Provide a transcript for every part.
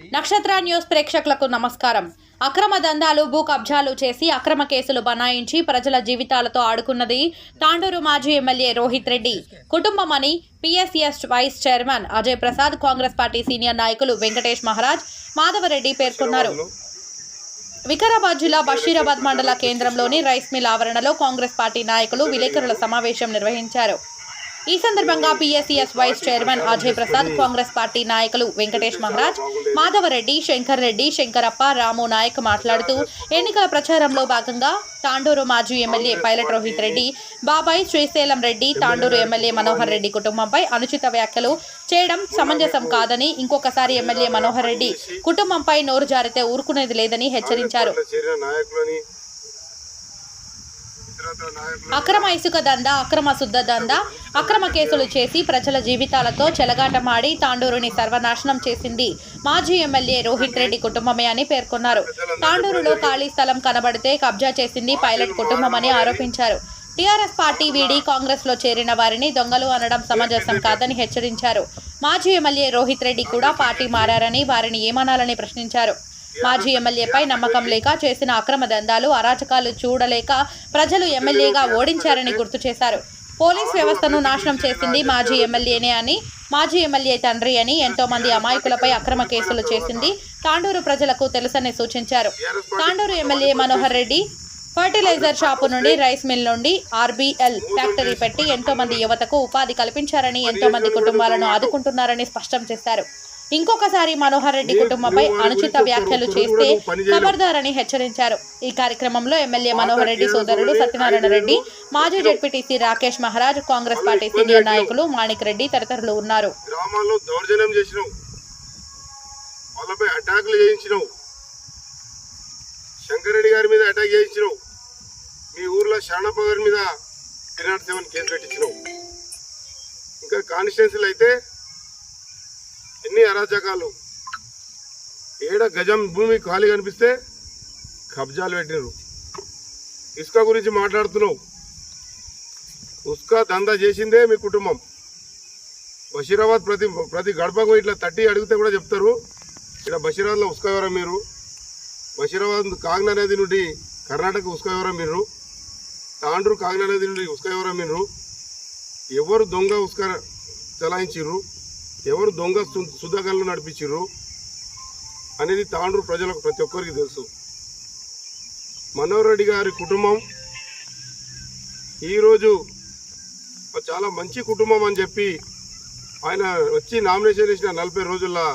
నక్షత్ర న్యూస్ ప్రేక్షకులకు నమస్కారం. అక్రమ దందాలు భూ కబ్జాలు చేసి అక్రమ కేసులు బనాయించి ప్రజల జీవితాలతో ఆడుకున్నది తాండూరు మాజీ MLA Rohit Reddy. కుటుంబమని PSS vice chairman Ajay Prasad Congress party senior నాయకులు వెంకటేష్ మహారాజ్ మాధవరెడ్డి పేర్కొన్నారు. వికారాబాద్ జిల్లా బషీరాబాద్ మండల కేంద్రంలోని రైస్ మిల్ ఆవరణలో కాంగ్రెస్ పార్టీ నాయకులు విలేకరుల సమావేశం నిర్వహించారు. ఈ సందర్భంగా PSCS vice chairman Ajay Prasad Congress party నాయకులు వెంకటేష్ మహారాజ్ మాధవరెడ్డి శంకర్ రెడ్డి శంకరప్ప రాము నాయక్ మాట్లాడుతూ ఎన్నికల ప్రచారంలో భాగంగా తాండూరు మాజీ ఎమ్మెల్యే పైలట్ రోహిత్ రెడ్డి బాబాయ్ శ్రీశైలం రెడ్డి తాండూరు ఎమ్మెల్యే మనోహర్ రెడ్డి కుటుంబంపై అనుచిత వ్యాఖ్యలు చేయడం సమంజసం కాదని ఇంకొకసారి ఎమ్మెల్యే మనోహర్ రెడ్డి కుటుంబంపై నోరు జారితే ఊరుకునేది లేదని హెచ్చరించారు పార్టీలో చేరిన నాయకులని ఇతరత్ర నాయకులు అక్రమ ఇసుక దంద అక్రమ శుద్ధ దంద అక్రమ కేసులు చేసి ప్రజల జీవితాలతో చెలగాటమాడి తాండూరుని సర్వనాశనం చేసింది మాజీ ఎమ్మెల్యే రోహిత్ రెడ్డి కుటుంబమే అని పేర్కొన్నారు. తాండూరులో ఖాళీ స్థలం కనబడితే కబ్జా చేసింది పైలట్ కుటుంబమని ఆరోపించారు. టీఆర్ఎస్ పార్టీ వీడి కాంగ్రెస్లో చేరిన వారిని దొంగలు అనడం సమంజసం కాదని హెచ్చరించారు. మాజీ ఎమ్మెల్యే రోహిత్ రెడ్డి కూడా పార్టీ మారారని వారిని ఏమనాలని ప్రశ్నించారు. మాజీ ఎమ్మెల్యేపై నమ్మకం లేక చేసిన అక్రమ దందాలు అరాచకాలు చూడలేక ప్రజలు ఎమ్మెల్యేగా ఓడించారని గుర్తు చేశారు. పోలీస్ వ్యవస్థను నాశనం చేసింది మాజీ ఎమ్మెల్యేనే అని మాజీ ఎమ్మెల్యే తండ్రి అని ఎంతో మంది అమాయకులపై అక్రమ కేసులు చేసింది తాండూరు ప్రజలకు తెలుసని సూచించారు. Tandur MLA Manohar Reddy fertiliser shop నుండి రైస్ మిల్ నుండి ఆర్బీఎల్ ఫ్యాక్టరీ పెట్టి ఎంతో మంది యువతకు ఉపాధి కల్పించారని ఎంతో మంది కుటుంబాలను ఆదుకుంటున్నారని స్పష్టం చేశారు. ఇంకొకసారి మనోహర్ రెడ్డి కుటుంబంపై అనుచిత వ్యాఖ్యలు చేస్తే ఖబర్దారని హెచ్చరించారు. ఈ కార్యక్రమంలో ఎమ్మెల్యే మనోహర్ రెడ్డి సోదరుడు సత్యనారాయణ రెడ్డి మాజీ ZPTC Rakesh Maharaj Congress party senior నాయకులు మాణిక్ రెడ్డి తదితరులు ఉన్నారు. గ్రామాల్లో దౌర్జన్యం చేసినావు వాళ్ళపై అటాకులు చేయించినావు శంకరెడ్డి గారి మీద అటాక్ చేయించినావు మీ ఊర్లో శరణప్ప గారి మీద త్రీ నాట్ సెవెన్ కేసు పెట్టించినావు ఇంకా కాన్స్టిట్యున్సీలు అయితే ఎన్ని అరాచకాలు. ఏడ గజం భూమి ఖాళీ కనిపిస్తే కబ్జాలు పెట్టినారు ఇసుక గురించి మాట్లాడుతున్నావు. ఉస్కా దందా చేసిందే మీ కుటుంబం. బషీరాబాద్ ప్రతి ప్రతి గడపకు ఇట్లా తట్టి అడిగితే కూడా చెప్తారు. ఇక్కడ బషీరాబాద్లో ఉస్కా వివరం మీరు? బషీరాబాద్ కాగ్నా నది నుండి కర్ణాటక ఉస్క వివరం మీరు? తాండ్రు కాగ్నా నది నుండి ఉస్కా వివరం మీరు? ఎవరు దొంగ ఉస్క చలాయించిర్రు? ఎవరు దొంగ సు- సుధాగన్లు నడిపించారు అనేది తాండ్రు ప్రజలకు ప్రతి ఒక్కరికి తెలుసు. మనోహర్ రెడ్డి గారి కుటుంబం ఈరోజు చాలా మంచి కుటుంబం అని చెప్పి ఆయన వచ్చి నామినేషన్ ఇచ్చిన నలభై రోజుల్లో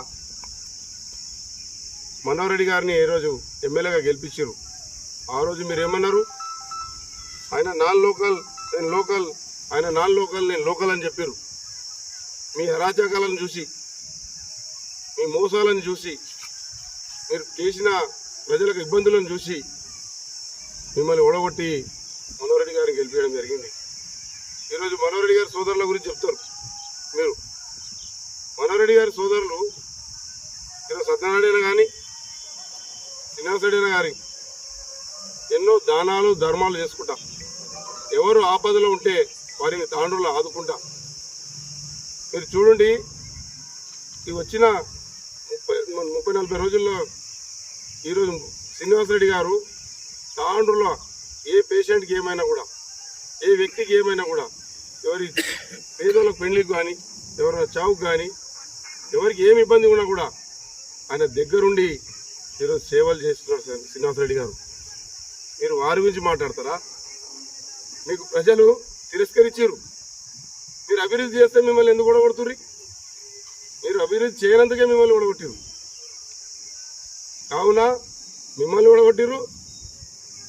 మనోహర్ రెడ్డి గారిని ఈరోజు ఎమ్మెల్యేగా గెలిపించారు ఆ రోజు మీరు ఏమన్నారు ఆయన నాన్ లోకల్ నేను లోకల్ ఆయన నాన్ లోకల్ నేను లోకల్ అని చెప్పారు మీ అరాచకాలను చూసి మీ మోసాలను చూసి మీరు చేసిన ప్రజలకు ఇబ్బందులను చూసి మిమ్మల్ని ఓడగొట్టి మనోహరెడ్డి గారిని గెలిపించడం జరిగింది. ఈరోజు మనోహరెడ్డి గారి సోదరుల గురించి చెప్తారు మీరు. మనోహరెడ్డి గారి సోదరులు ఈరోజు సత్యనారాయణ కానీ శ్రీనివాసరెడ్డి గారి ఎన్నో దానాలు ధర్మాలు చేసుకుంటా. ఎవరు ఆపదలో ఉంటే వారిని తాండ్రులు ఆదుకుంటా. మీరు చూడండి ఈ వచ్చిన ముప్పై ముప్పై నలభై రోజుల్లో ఈరోజు శ్రీనివాసరెడ్డి గారు తాండ్రులో ఏ పేషెంట్కి ఏమైనా కూడా ఏ వ్యక్తికి ఏమైనా కూడా ఎవరి పేదోళ్ళకి పెళ్ళికి కానీ ఎవరైనా చావుకు కానీ ఎవరికి ఏమి ఇబ్బంది ఉన్నా కూడా ఆయన దగ్గరుండి ఈరోజు సేవలు చేస్తున్నారు సార్ శ్రీనివాసరెడ్డి గారు. మీరు వారి గురించి మాట్లాడతారా? మీకు ప్రజలు తిరస్కరించారు. మీరు అభివృద్ధి చేస్తే మిమ్మల్ని ఎందుకు ఓడగొడుతుర్రి? మీరు అభివృద్ధి చేయనందుకే మిమ్మల్ని ఓడగొట్టిరు కావున మిమ్మల్ని ఓడగొట్టిరు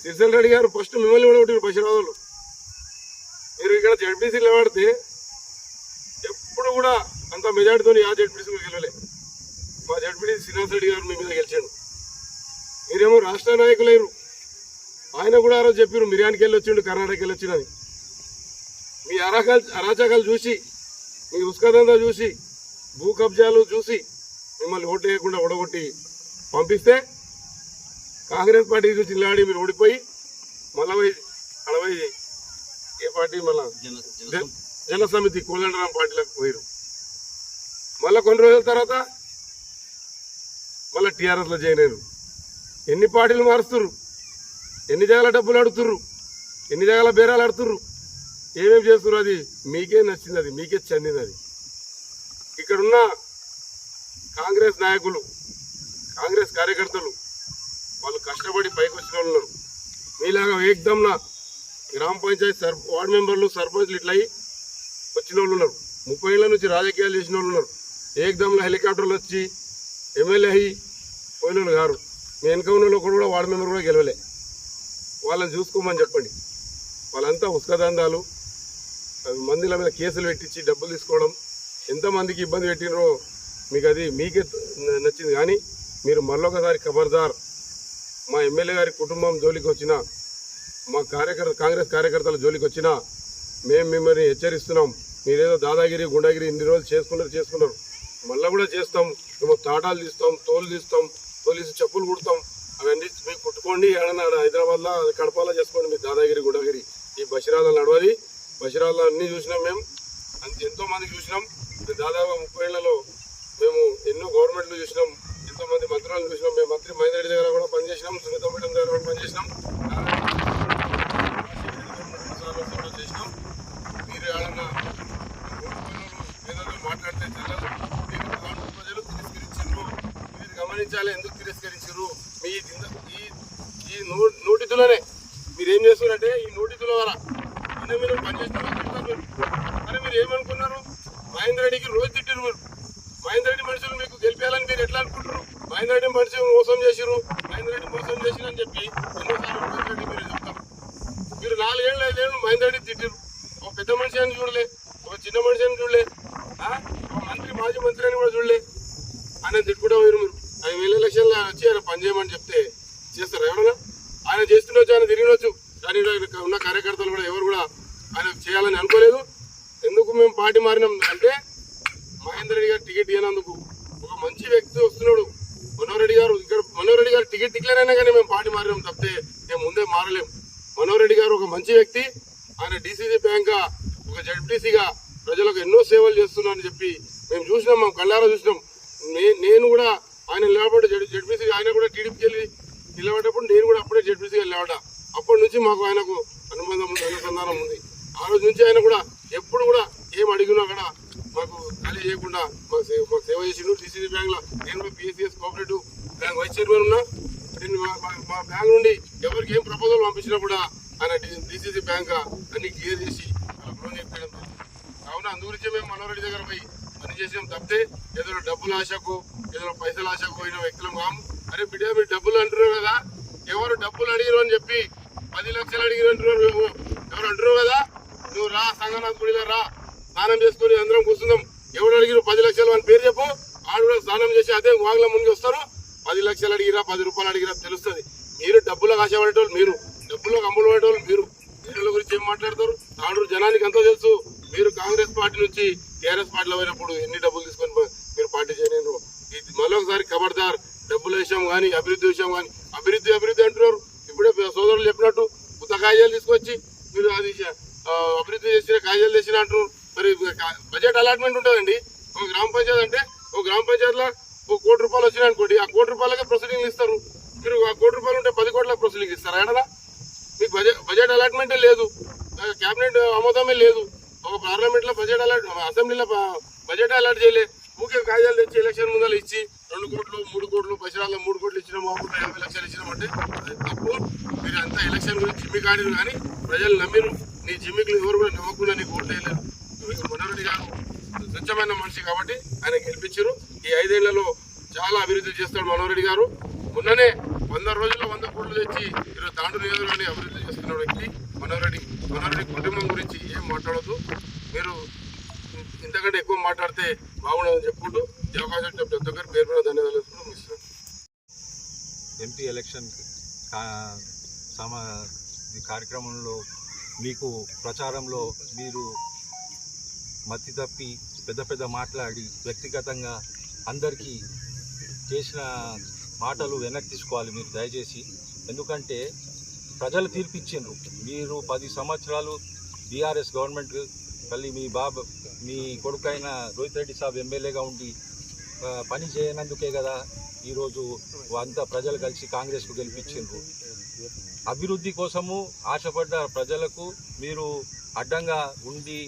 సిరిసెల్ రెడ్డి గారు ఫస్ట్ మిమ్మల్ని ఓడగొట్టిరు పశురావులు. మీరు ఇక్కడ జడ్పీసీ నిలబడితే ఎప్పుడు కూడా అంత మెజార్టీతో ఆ జడ్పీసీ గెలవలే. మా జడ్పీసీ శ్రీనివాస్ రెడ్డి గారు మీ మీద గెలిచాడు. మీరేమో రాష్ట్ర నాయకులేరు ఆయన కూడా ఆ రోజు చెప్పారు మిర్యానికి వెళ్ళి వచ్చిండు కర్ణాటకకి వెళ్ళి వచ్చిందని మీ అరాకాలు అరాచకాలు చూసి మీ ఉస్కదందా చూసి భూ కబ్జాలు చూసి మిమ్మల్ని ఓటు వేయకుండా ఓడగొట్టి పంపిస్తే కాంగ్రెస్ పార్టీ నుంచి నిలబడి మీరు ఓడిపోయి మళ్ళీ అడవై ఏ పార్టీ మళ్ళా? జన- జన సమితి కోదండరాం పార్టీలకు పోయారు. మళ్ళా కొన్ని రోజుల తర్వాత మళ్ళీ టీఆర్ఎస్లో జాయిన్ అయ్యారు ఎన్ని పార్టీలు మారుస్తుర్రు? ఎన్ని జాగాల డబ్బులు అడుగుతుర్రు? ఎన్ని జాగాల బేరాలు ఆడుతుర్రు? ఏమేమి చేస్తుర్రు అది? మీకే నచ్చింది అది మీకే చెందింది అది. ఇక్కడున్న కాంగ్రెస్ నాయకులు కాంగ్రెస్ కార్యకర్తలు వాళ్ళు కష్టపడి పైకి వచ్చిన వాళ్ళు ఉన్నారు. మీలాగా ఏకదమ్న గ్రామ పంచాయతీ సర్ వార్డు మెంబర్లు సర్పంచ్లు ఇట్లా అయ్యి వచ్చిన వాళ్ళు ఉన్నారు. ముప్పై ఏళ్ళ నుంచి రాజకీయాలు చేసిన వాళ్ళు ఉన్నారు. ఏకదమ్లో హెలికాప్టర్లు వచ్చి ఎమ్మెల్యే అయ్యి పోయిన వాళ్ళు గారు మీ వెనక ఉన్న వాళ్ళు కూడా వార్డు మెంబర్ కూడా గెలవలే. వాళ్ళని చూసుకోమని చెప్పండి. వాళ్ళంతా ఉస్కదందాలు. మందిల మీద కేసులు పెట్టించి డబ్బులు తీసుకోవడం ఎంతమందికి ఇబ్బంది పెట్టినో మీకు అది మీకే నచ్చింది. కానీ మీరు మళ్ళొకసారి ఖబర్దార్ మా ఎమ్మెల్యే గారి కుటుంబం జోలికి వచ్చిన మా కార్యకర్త కాంగ్రెస్ కార్యకర్తల జోలికి వచ్చినా మేము మిమ్మల్ని హెచ్చరిస్తున్నాం. మీరేదో దాదాగిరి గుండాగిరి ఇన్ని రోజులు చేసుకున్నారు చేసుకున్నారు. మళ్ళీ కూడా చేస్తాం. మేము తాటాలు తీస్తాం తోలు తీస్తాం తోలిసి చెప్పులు కుడతాం. అవన్నీ మీకు కుట్టుకోండి. ఏడన్నా హైదరాబాద్లో కడపలో చేసుకోండి మీ దాదాగిరి గుండాగిరి. ఈ బషిరాల నడవది. బషిరాల్లో అన్నీ చూసినాం మేము. అంత ఎంతోమంది చూసినాం. దాదాపు ముప్పై ఏళ్ళలో మేము ఎన్నో గవర్నమెంట్లు చూసినాం. ఎంతోమంది మంత్రులను చూసినాం. మేము మంత్రి మహేందర్ రెడ్డి దగ్గర కూడా పనిచేసినాం. సునీత మేడం దగ్గర కూడా పనిచేసినాం. చేసినాం మీరు ఏడన్నా మాట్లాడితే చెల్లదు మీరు ప్రజలు తిరస్కరించారు మీరు గమనించాలి ఎందుకు తిరస్కరించారు మీ దింద- ఈ ఈ నోటితులనే. మీరు చేస్తున్నారంటే ఈ నోటితుల ద్వారా అనే మీరు పనిచేస్తున్నారు తిడతారు మీరు. మీరు ఏమనుకున్నారు? మహేందర్ రెడ్డికి రోజు తిట్టారు మీరు. మహేందర్ రెడ్డి మనుషులు మీకు గెలిపేయాలని మీరు ఎట్లా అనుకుంటారు మహేందర్ రెడ్డి మనుషులు మోసం చేసిరు మహేందర్ రెడ్డి మోసం చేసిరని చెప్పి ఎన్నోసార్లు మహేందర్ రెడ్డి మీరు చెప్తారు. మీరు నాలుగేళ్ళు ఐదేళ్ళు మహేందర్ రెడ్డి తిట్టారు ఒక పెద్ద మనిషి అని చూడలే ఒక చిన్న మనిషి అని చూడలే ఒక మంత్రి మాజీ మంత్రి అని కూడా చూడలే. ఆయన తిట్టుకుంటా పోయారు మీరు. ఆయన వేల ఎలక్షన్లో వచ్చి ఆయన పని చేయమని చెప్తే చేస్తారు ఎవరైనా? ఆయన చేస్తుండొచ్చు ఆయన తిరిగినొచ్చు. కానీ ఉన్న కార్యకర్తలు కూడా ఎవరు కూడా ఆయన చేయాలని అనుకోలేదు. ఎందుకు మేము పార్టీ మారినాం అంటే మహేందర్ రెడ్డి గారు టికెట్ ఇవ్వనందుకు ఒక మంచి వ్యక్తి వస్తున్నాడు. మనోహర్ రెడ్డి గారు ఇక్కడ మనోహర్ రెడ్డి గారు టికెట్ డిక్లేర్ అయినా కానీ మేము పార్టీ మారినాం తప్పితే మేము ముందే మారలేము మనోహర్ రెడ్డి గారు ఒక మంచి వ్యక్తి. ఆయన డీసీసీ బ్యాంక్ ఒక జడ్పీసీగా ప్రజలకు ఎన్నో సేవలు చేస్తున్నారని చెప్పి మేము చూసినాం మేము కళ్ళారా చూసినాం. నే- నేను కూడా ఆయన నిలబడి జడ్ జడ్పీసీ ఆయన కూడా టీడీపీకి వెళ్ళి నిలబడ్డప్పుడు నేను కూడా అప్పుడే జడ్పీసీగా నిలబడ్డా. అప్పటి నుంచి మాకు ఆయనకు అనుబంధం ఉంది అనుసంధానం ఉంది. ఆ రోజు నుంచి ఆయన కూడా ఎప్పుడు కూడా ఏం అడిగినా కూడా మాకు ఖాళీ చేయకుండా మాకు సేవ మాకు సేవ చేసిండు. డీసీసీ బ్యాంక్లో నేను కూడా PSCS cooperative bank vice chairman ఉన్నా. నేను మా- బ్యాంక్ నుండి ఎవరికి ఏం ప్రపోజల్ పంపించినా కూడా ఆయన డీసీసీ బ్యాంక్ అన్ని క్లియర్ చేసి లోన్ చెప్పడం కావున అందుగురించి మేము మనోరెడ్డి దగ్గర పోయి పని చేసాం తప్పితే ఏదో డబ్బుల ఆశకు ఏదో పైసల ఆశకు పోయిన వ్యక్తులం కాము. అరే బిడ్డ మీరు డబ్బులు అంటున్నారు కదా. ఎవరు డబ్బులు అడిగిరు అని చెప్పి పది లక్షలు అడిగినట్టు ఎవరు అంటారు అంటున్నారు కదా? నువ్వు రా సంగనాథ్ గుడిలో రా. స్నానం చేసుకుని అందరం కూర్చుందాం. ఎవడు అడిగిరు పది లక్షలు అని పేరు చెప్పు. ఆడు కూడా స్నానం చేసి అదే వాగుల ముందు వస్తారు. పది లక్షలు అడిగిరా పది రూపాయలు అడిగిరా తెలుస్తుంది. మీరు డబ్బులకు ఆశపడేటోళ్ళు మీరు. డబ్బులకు అమ్ములు పడేటోళ్ళు మీరు. వీళ్ళ గురించి ఏం మాట్లాడతారు? ఆడు జనానికి ఎంతో తెలుసు. మీరు కాంగ్రెస్ పార్టీ నుంచి టీఆర్ఎస్ పార్టీలో పోయినప్పుడు ఎన్ని డబ్బులు తీసుకొని మీరు పార్టీ చేయలేరు ఇది మరొకసారి ఖబర్దార్ డబ్బుల విషయం కానీ అభివృద్ధి విషయం కానీ అభివృద్ధి అభివృద్ధి అంటున్నారు. ఇప్పుడే సోదరులు చెప్పినట్టు కొత్త కాయలు తీసుకొచ్చి మీరు అది అభివృద్ధి చేసిన కాయలు చేసిన మరి బడ్జెట్ అలాట్మెంట్ ఉంటుందండి. ఒక గ్రామ పంచాయతీ అంటే ఒక గ్రామ పంచాయతీలో ఒక కోటి రూపాయలు వచ్చినాయి అనుకోండి ఆ కోటి రూపాయలకే ప్రొసీడింగ్ ఇస్తారు. మీరు ఆ కోటి రూపాయలు ఉంటే పది కోట్ల ప్రొసీడింగ్ ఇస్తారా ఏడనా? మీకు బడ్జెట్ బడ్జెట్ అలాట్మెంటే లేదు. క్యాబినెట్ ఆమోదమే లేదు. ఒక పార్లమెంట్లో బడ్జెట్ అలాట్ అసెంబ్లీలో బడ్జెట్ అలాట్ చేయలే. ఊకే కాగితాలు తెచ్చి ఎలక్షన్ ముందర ఇచ్చి రెండు కోట్లు మూడు కోట్లు పైసరాల్లో మూడు కోట్లు ఇచ్చిన మాకు యాభై లక్షలు ఇచ్చినామంటే అది తప్పు. మీరు అంతా ఎలక్షన్ గురించి జిమ్మి కాడిరు కానీ ప్రజలు నమ్మిరు. నీ జిమ్మికులు ఎవరు కూడా నమ్మకుండా నీకు ఓట్లు మునరుడి గారు స్వచ్ఛమైన మనిషి కాబట్టి ఆయన గెలిపించారు. ఈ ఐదేళ్ళలో చాలా అభివృద్ధి చేస్తాడు మనోహరెడ్డి గారు. మొన్ననే వంద రోజుల్లో వంద కోట్లు తెచ్చి ఈరోజు దాండు నియోజకవర్గాన్ని అభివృద్ధి చేస్తున్న వ్యక్తి మనోహరెడ్డి మనోహరెడ్డి కుటుంబం గురించి ఇంతకంటే ఎక్కువ మాట్లాడితే బాగుండదని చెప్పుకుంటూ ఈ అవకాశం ప్రతి పేరు ధన్యవాదాలు ముగిస్తున్నాను. ఎంపీ ఎలక్షన్ సమా ఈ కార్యక్రమంలో మీకు ప్రచారంలో మీరు మత్తి తప్పి పెద్ద పెద్ద మాట్లాడి వ్యక్తిగతంగా అందరికీ చేసిన మాటలు వెనక్కి తీసుకోవాలి మీరు దయచేసి ఎందుకంటే ప్రజలు తీర్పిచ్చిండ్రు మీరు పది సంవత్సరాలు బీఆర్ఎస్ గవర్నమెంట్ మళ్ళీ మీ బాబు మీ కొడుకైన రోహిత్ రెడ్డి సాబ్ ఎమ్మెల్యేగా ఉండి పని చేయనందుకే కదా ఈరోజు అంతా ప్రజలు కలిసి కాంగ్రెస్కు గెలిపించిండ్రు. అభివృద్ధి కోసము ఆశపడ్డ ప్రజలకు మీరు అడ్డంగా ఉండి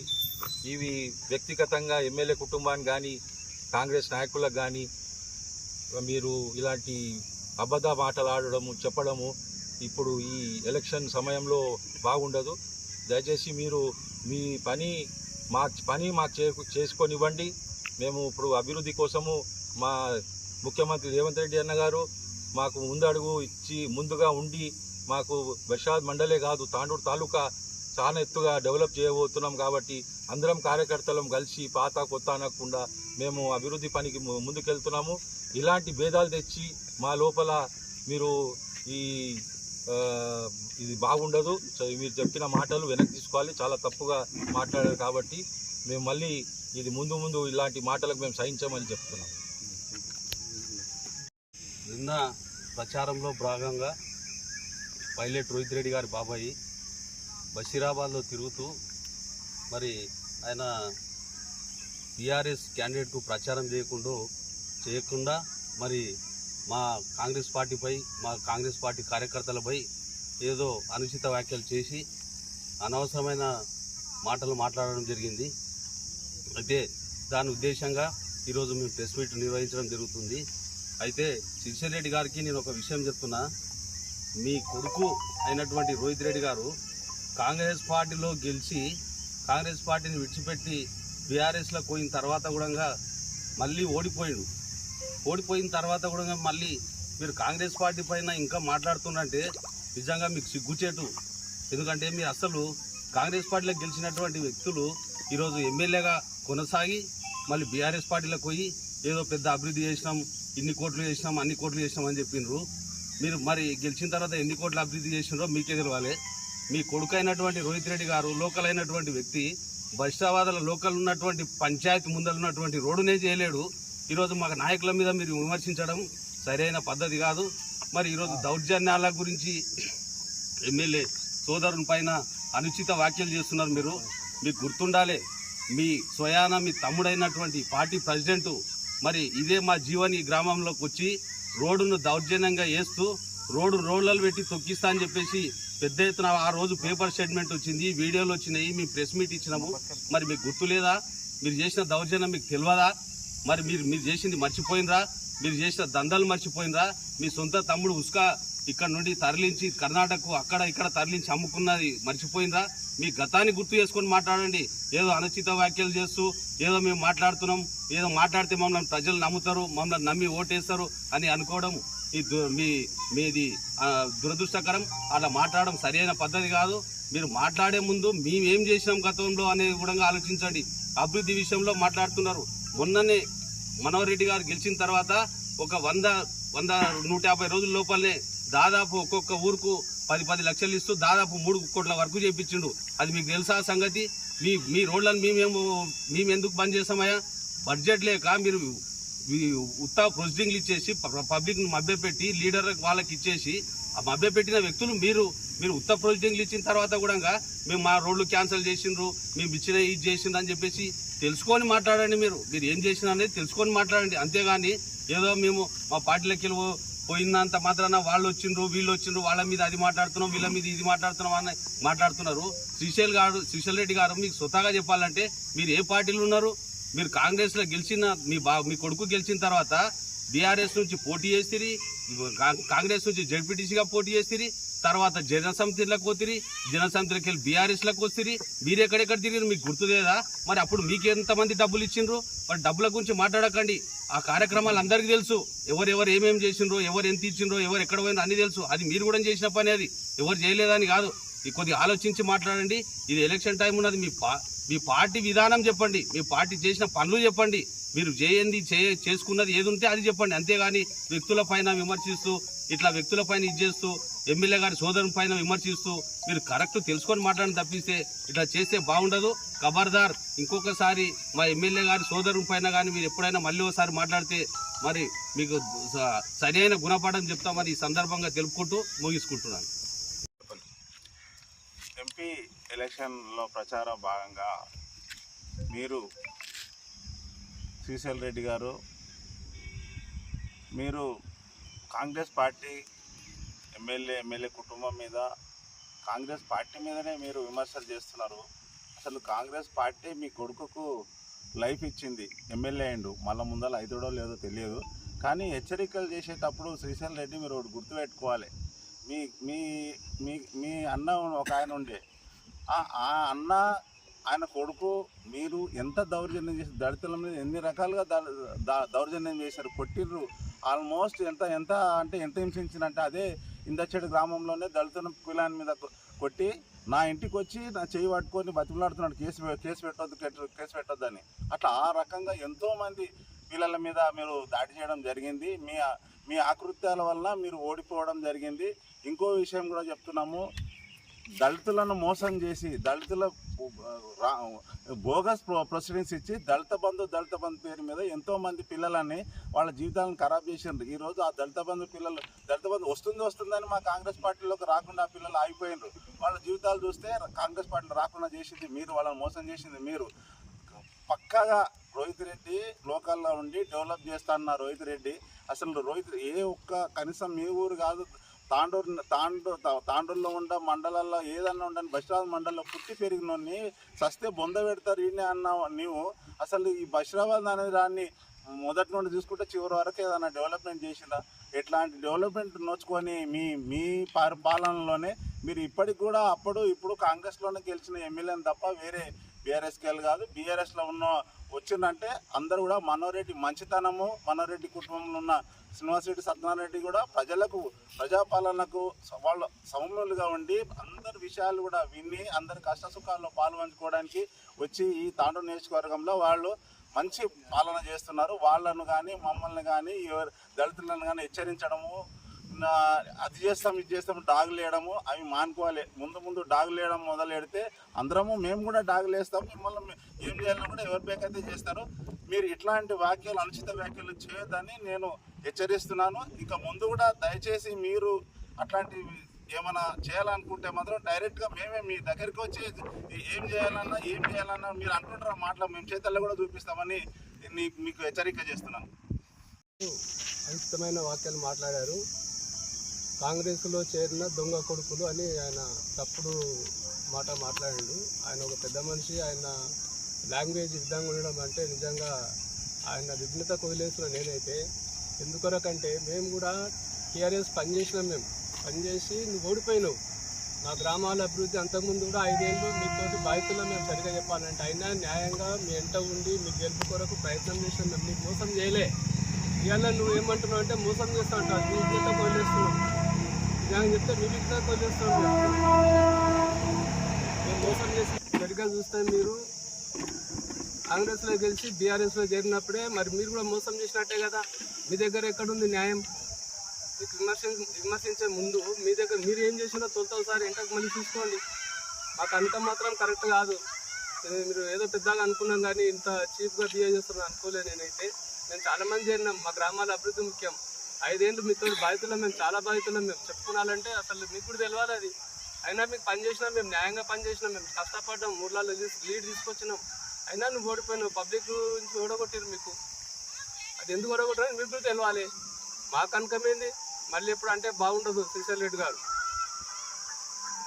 ఇవి వ్యక్తిగతంగా ఎమ్మెల్యే కుటుంబాన్ని కానీ కాంగ్రెస్ నాయకులకు కానీ మీరు ఇలాంటి అబద్ధ మాటలు ఆడడము చెప్పడము ఇప్పుడు ఈ ఎలక్షన్ సమయంలో బాగుండదు. దయచేసి మీరు మీ పని మా పని మాకు చే చేసుకొనివ్వండి. మేము ఇప్పుడు అభివృద్ధి కోసము మా ముఖ్యమంత్రి రేవంత్ రెడ్డి అన్న గారు మాకు ముందడుగు ఇచ్చి ముందుగా ఉండి మాకు బషాద్ మండలే కాదు తాండూరు తాలూకా చాలా ఎత్తుగా డెవలప్ చేయబోతున్నాం కాబట్టి అందరం కార్యకర్తలం కలిసి పాత కొత్త అనకుండా మేము అభివృద్ధి పనికి ముందుకెళ్తున్నాము. ఇలాంటి భేదాలు తెచ్చి మా లోపల మీరు ఈ ఇది బాగుండదు. సో మీరు చెప్పిన మాటలు వెనక్కి తీసుకోవాలి. చాలా తప్పుగా మాట్లాడారు కాబట్టి మేము మళ్ళీ ఇది ముందు ముందు ఇలాంటి మాటలకు మేము సహించామని చెప్తున్నాం. నిన్న ప్రచారంలో భాగంగా పైలట్ రోహిత్ రెడ్డి గారి బాబాయి బషీరాబాద్లో తిరుగుతూ మరి ఆయన టీఆర్ఎస్ క్యాండిడేట్కు ప్రచారం చేయకుండా చేయకుండా మరి మా కాంగ్రెస్ పార్టీపై మా కాంగ్రెస్ పార్టీ కార్యకర్తలపై ఏదో అనుచిత వ్యాఖ్యలు చేసి అనవసరమైన మాటలు మాట్లాడడం జరిగింది. అయితే దాని ఉద్దేశంగా ఈరోజు మేము ప్రెస్ మీట్ నిర్వహించడం జరుగుతుంది. అయితే శిర్షల్ గారికి నేను ఒక విషయం చెప్తున్నా. మీ కొడుకు అయినటువంటి రోహిత్ రెడ్డి గారు కాంగ్రెస్ పార్టీలో గెలిచి కాంగ్రెస్ పార్టీని విడిచిపెట్టి బీఆర్ఎస్లో పోయిన తర్వాత కూడా మళ్ళీ ఓడిపోయాడు. ఓడిపోయిన తర్వాత కూడా మళ్ళీ మీరు కాంగ్రెస్ పార్టీ పైన ఇంకా మాట్లాడుతున్నారంటే నిజంగా మీకు సిగ్గుచేటు. ఎందుకంటే మీరు అసలు కాంగ్రెస్ పార్టీలో గెలిచినటువంటి వ్యక్తులు ఈరోజు ఎమ్మెల్యేగా కొనసాగి మళ్ళీ బీఆర్ఎస్ పార్టీలోకి పోయి ఏదో పెద్ద అభివృద్ధి చేసినాం ఇన్ని కోట్లు చేసినాం అన్ని కోట్లు చేసినాం అని చెప్పిండ్రు మీరు మరి గెలిచిన తర్వాత ఎన్ని కోట్లు అభివృద్ధి చేసినారో మీకే తెలవాలి. మీ కొడుకు అయినటువంటి రోహిత్ రెడ్డి గారు లోకల్ అయినటువంటి వ్యక్తి బషాబాద్లో లోకల్ ఉన్నటువంటి పంచాయతీ ముందర ఉన్నటువంటి రోడ్డునే చేయలేడు. ఈరోజు మా నాయకుల మీద మీరు విమర్శించడం సరైన పద్ధతి కాదు. మరి ఈరోజు దౌర్జన్యాల గురించి ఎమ్మెల్యే సోదరుని పైన అనుచిత వ్యాఖ్యలు చేస్తున్నారు మీరు. మీకు గుర్తుండాలి మీ స్వయాన మీ తమ్ముడైనటువంటి పార్టీ ప్రెసిడెంటు మరి ఇదే మా జీవని గ్రామంలోకి వచ్చి రోడ్డును దౌర్జన్యంగా వేస్తూ రోడ్డు రోడ్లలో పెట్టి తొక్కిస్తా అని చెప్పేసి పెద్ద ఎత్తున ఆ రోజు పేపర్ స్టేట్మెంట్ వచ్చింది వీడియోలు వచ్చినాయి మేము ప్రెస్ మీట్ ఇచ్చినాము. మరి మీకు గుర్తు లేదా మీరు చేసిన దౌర్జన్యం మీకు తెలియదా? మరి మీరు మీరు చేసింది మర్చిపోయినరా మీరు చేసిన దందాలు మర్చిపోయినరా మీ సొంత తమ్ముడు ఉస్కా ఇక్కడ నుండి తరలించి కర్ణాటకకు అక్కడ ఇక్కడ తరలించి అమ్ముకున్నది మర్చిపోయినరా మీ గతాన్ని గుర్తు చేసుకొని మాట్లాడండి. ఏదో అనుచిత వ్యాఖ్యలు చేస్తూ ఏదో మేము మాట్లాడుతున్నాం ఏదో మాట్లాడితే మమ్మల్ని ప్రజలు నమ్ముతారు మమ్మల్ని నమ్మి ఓటేస్తారు అని అనుకోవడం ఈ దు- మీ మీది దురదృష్టకరం. అలా మాట్లాడడం సరైన పద్ధతి కాదు. మీరు మాట్లాడే ముందు మేము ఏం చేసినాం గతంలో అనే కూడా ఆలోచించండి. అభివృద్ధి విషయంలో మాట్లాడుతున్నారు. మొన్ననే మనోహర్ రెడ్డి గారు గెలిచిన తర్వాత ఒక వంద వంద నూట యాభై రోజుల లోపలనే దాదాపు ఒక్కొక్క ఊరుకు పది పది లక్షలు ఇస్తూ దాదాపు మూడు కోట్ల వరకు చేపించిండు. అది మీకు తెలుసా సంగతి? మీ మీ రోడ్లను మేమేమో మేము ఎందుకు బంద్ చేసామయ్యా బడ్జెట్ లేక మీరు ఉత్తా ప్రొసీడింగ్లు ఇచ్చేసి పబ్లిక్ మభ్యపెట్టి లీడర్ వాళ్ళకి ఇచ్చేసి ఆ మభ్యపెట్టిన వ్యక్తులు మీరు మీరు ఉత్త ప్రొసీడింగ్లు ఇచ్చిన తర్వాత కూడా మేము మా రోడ్లు క్యాన్సిల్ చేసిండ్రు మేము ఇచ్చిన ఇది చేసిండ్రు అని చెప్పేసి తెలుసుకొని మాట్లాడండి మీరు. మీరు ఏం చేసిన అనేది తెలుసుకొని మాట్లాడండి. అంతేగాని ఏదో మేము మా పార్టీలోకి వెళ్ళి పోయినంత మాత్రాన వాళ్ళు వచ్చిండ్రు వీళ్ళు వచ్చిండ్రు వాళ్ళ మీద అది మాట్లాడుతున్నాం వీళ్ళ మీద ఇది మాట్లాడుతున్నాం అని మాట్లాడుతున్నారు. శ్రీశైల్ గారు శ్రీశైల్ రెడ్డి గారు మీకు స్వతహాగా చెప్పాలంటే మీరు ఏ పార్టీలు ఉన్నారు? మీరు కాంగ్రెస్లో గెలిచిన మీ బా మీ కొడుకు గెలిచిన తర్వాత బీఆర్ఎస్ నుంచి పోటీ చేసిరి కాంగ్రెస్ నుంచి జడ్పీటీసీగా పోటీ చేసిరి తర్వాత జనసమితిలకు పోతిరి జనసమితిలోకి వెళ్ళి బీఆర్ఎస్లకు వస్తుంది మీరు ఎక్కడెక్కడ తిరిగి మీకు గుర్తు లేదా? మరి అప్పుడు మీకు ఎంతమంది డబ్బులు ఇచ్చిండ్రు? మరి డబ్బుల గురించి మాట్లాడకండి. ఆ కార్యక్రమాలు అందరికీ తెలుసు. ఎవరెవరు ఏమేమి చేసిండ్రో ఎవరు ఎంత ఇచ్చిండ్రో ఎవరు ఎక్కడ పోయినో అన్నీ తెలుసు. అది మీరు కూడా చేసిన పని అది. ఎవరు చేయలేదని కాదు. ఇది కొద్దిగా ఆలోచించి మాట్లాడండి. ఇది ఎలక్షన్ టైం ఉన్నది. మీ పా మీ పార్టీ విధానం చెప్పండి. మీ పార్టీ చేసిన పనులు చెప్పండి. మీరు చేయండి చే చేసుకున్నది ఏది ఉంటే అది చెప్పండి. అంతేగాని వ్యక్తుల పైన విమర్శిస్తూ ఇట్లా వ్యక్తుల పైన ఇది చేస్తూ ఎమ్మెల్యే గారి సోదరుని పైన విమర్శిస్తూ మీరు కరెక్ట్ తెలుసుకొని మాట్లాడని తప్పిస్తే ఇట్లా చేస్తే బాగుండదు. ఖబర్దార్ ఇంకొకసారి మా ఎమ్మెల్యే గారి సోదరుని పైన కానీ మీరు ఎప్పుడైనా మళ్ళీ ఒకసారి మాట్లాడితే మరి మీకు స- సరైన గుణపాఠం చెప్తామని ఈ సందర్భంగా తెలుపుకుంటూ ముగించుకుంటున్నాను ఎంపీ ఎలక్షన్లో ప్రచారం భాగంగా మీరు శ్రీశైల్ రెడ్డి గారు మీరు కాంగ్రెస్ పార్టీ ఎమ్మెల్యే ఎమ్మెల్యే కుటుంబం మీద కాంగ్రెస్ పార్టీ మీదనే మీరు విమర్శలు చేస్తున్నారు. అసలు కాంగ్రెస్ పార్టీ మీ కొడుకుకు లైఫ్ ఇచ్చింది ఎమ్మెల్యే అయిండు మళ్ళీ ముందర ఐదుడో లేదో తెలియదు. కానీ హెచ్చరికలు చేసేటప్పుడు శ్రీశైల్ రెడ్డి మీరు ఒకటి గుర్తుపెట్టుకోవాలి. మీ మీ మీ మీ అన్న ఒక ఆయన ఉండే. ఆ అన్న ఆయన కొడుకు మీరు ఎంత దౌర్జన్యం చేసి దళితుల మీద ఎన్ని రకాలుగా దౌర్జన్యం చేశారు కొట్టిర్రు ఆల్మోస్ట్ ఎంత ఎంత అంటే ఎంత హింసించినంటే అదే ఇందచ్చడి గ్రామంలోనే దళితుల పిల్లని మీద కొట్టి నా ఇంటికి వచ్చి నా చేయి పట్టుకొని బతిమలాడుతున్నాడు కేసు కేసు పెట్టొద్దు కేసు- పెట్టొద్దని. అట్లా ఆ రకంగా ఎంతోమంది పిల్లల మీద మీరు దాడి చేయడం జరిగింది. మీ మీ ఆకృత్యాల వల్ల మీరు ఓడిపోవడం జరిగింది. ఇంకో విషయం కూడా చెప్తున్నాము. దళితులను మోసం చేసి దళితుల బోగస్ ప్రొ- ప్రొసీడింగ్స్ ఇచ్చి దళిత బంధు దళిత బంధు పేరు మీద ఎంతో మంది పిల్లలని వాళ్ళ జీవితాలను ఖరాబ్ చేసిండ్రు. ఈరోజు ఆ దళిత బంధు పిల్లలు దళిత బంధు వస్తుంది వస్తుందని మా కాంగ్రెస్ పార్టీలోకి రాకుండా పిల్లలు ఆగిపోయినరు వాళ్ళ జీవితాలు చూస్తే కాంగ్రెస్ పార్టీలో రాకుండా చేసింది మీరు వాళ్ళని మోసం చేసింది మీరు. పక్కాగా రోహిత్ రెడ్డి లోకల్లో ఉండి డెవలప్ చేస్తా అన్న రోహిత్ రెడ్డి. అసలు రోహిత్ ఏ ఒక్క కనీసం మీ ఊరు కాదు తాండూరు తాండూ తాండూరులో ఉండ మండలాల్లో ఏదన్నా ఉండని బషీరాబాద్ మండలంలో పుట్టి పెరిగినోని సస్తే బొంద పెడతారు ఈయనే అన్న నీవు. అసలు ఈ బషీరాబాద్ అనే దాన్ని మొదటి నుండి చూసుకుంటే చివరి వరకు ఏదైనా డెవలప్మెంట్ చేసిందా? ఎట్లాంటి డెవలప్మెంట్ నోచుకొని మీ మీ పరిపాలనలోనే మీరు ఇప్పటికి కూడా అప్పుడు ఇప్పుడు కాంగ్రెస్లోనే గెలిచిన ఎమ్మెల్యేని తప్ప వేరే బీఆర్ఎస్కేలు కాదు. బీఆర్ఎస్లో ఉన్న వచ్చిందంటే అందరూ కూడా మనోరెడ్డి మంచితనము మనోరెడ్డి కుటుంబంలో ఉన్న శ్రీనివాసరెడ్డి సత్యనారాయణ కూడా ప్రజలకు ప్రజాపాలనకు స- వాళ్ళ సౌమ్యులుగా ఉండి అందరి విషయాలు కూడా విని అందరి కష్ట సుఖాల్లో పాల్పంచుకోవడానికి వచ్చి ఈ తాండూరు నియోజకవర్గంలో వాళ్ళు మంచి పాలన చేస్తున్నారు. వాళ్ళను కానీ మమ్మల్ని కానీ ఎవరు దళితులను కానీ హెచ్చరించడము అది చేస్తాం ఇది చేస్తాం డాగులు వేయడము అవి మానుకోవాలి. ముందు ముందు డాగులు వేయడం మొదలు పెడితే అందరము మేము కూడా డాగులు వేస్తాం మిమ్మల్ని ఏం చేయాలని కూడా ఎవరి బేకైతే చేస్తారు మీరు ఇట్లాంటి వ్యాఖ్యలు అనుచిత వ్యాఖ్యలు చేయొద్దని నేను హెచ్చరిస్తున్నాను. ఇక ముందు కూడా దయచేసి మీరు అట్లాంటివి ఏమైనా చేయాలనుకుంటే మాత్రం డైరెక్ట్గా మేమే మీ దగ్గరికి వచ్చి ఏం చేయాలన్నా ఏం చేయాలన్నా మీరు అనుకుంటున్న మాటలు మేము చేతల్లో కూడా చూపిస్తామని మీకు హెచ్చరిక చేస్తున్నాను. అనుచితమైన వాక్యాలు మాట్లాడారు. కాంగ్రెస్లో చేరిన దొంగ కొడుకులు అని ఆయన తప్పుడు మాట మాట్లాడాడు. ఆయన ఒక పెద్ద మనిషి ఆయన లాంగ్వేజ్ విధంగా ఉండడం అంటే నిజంగా ఆయన విఘ్నత వదిలేసిన నేనైతే. ఎందుకొరకంటే మేము కూడా టీఆర్ఎస్ పనిచేసినాం మేము. పనిచేసి నువ్వు ఓడిపోయినావు. మా గ్రామాల అభివృద్ధి అంతకుముందు కూడా ఐదేళ్ళు మీతోటి బాధితులు మేము సరిగా చెప్పాలంటే అయినా న్యాయంగా మీ ఎంట ఉండి మీ గెలుపు కొరకు ప్రయత్నం చేసినాం మేము. మీకు మోసం చేయలే. ఇవాళ నువ్వు ఏమంటున్నావు అంటే మోసం చేస్తా ఉంటావు నీ విఘ్నత కొలేస్తున్నావు నిజంగా చెప్తే నీ విఘ్నత కొలేస్తున్నావు మేము మోసం చేసి సరిగ్గా చూస్తే మీరు కాంగ్రెస్లో గెలిచి బీఆర్ఎస్లో చేరినప్పుడే మరి మీరు కూడా మోసం చేసినట్టే కదా? మీ దగ్గర ఎక్కడుంది న్యాయం? మీకు విమర్శ విమర్శించే ముందు మీ దగ్గర మీరు ఏం చేసినా తొలుత ఒకసారి వెంటకు మళ్ళీ చూసుకోండి. మాకు అంత మాత్రం కరెక్ట్ కాదు. మీరు ఏదో పెద్దగా అనుకున్నాం కానీ ఇంత చీప్గా బిహేవ్ చేస్తున్నాను అనుకోలేదు నేనైతే. మేము చాలామంది చేరినాం. మా గ్రామాల అభివృద్ధి ముఖ్యం. ఐదేళ్ళు మీతో బాధితులం మేము చాలా బాధితులం మేము. చెప్పుకోవాలంటే అసలు మీకు కూడా తెలియాలి అది. అయినా మీకు పని చేసినాం మేము న్యాయంగా పని చేసినాం మేము కష్టపడ్డాం ఊర్లలో లీడ్ తీసుకొచ్చినాం. అయినా నువ్వు ఓడిపోయినావు పబ్లిక్ నుంచి ఓడగొట్టారు మీకు. అది ఎందుకు ఓడగొట్టారని మీకు కూడా తెలియాలి మాకు కనుకమేంది మళ్ళీ ఎప్పుడు అంటే బాగుండదు శ్రీశైల్ రెడ్డి గారు.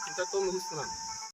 ఇంతతో ముగిస్తున్నాను.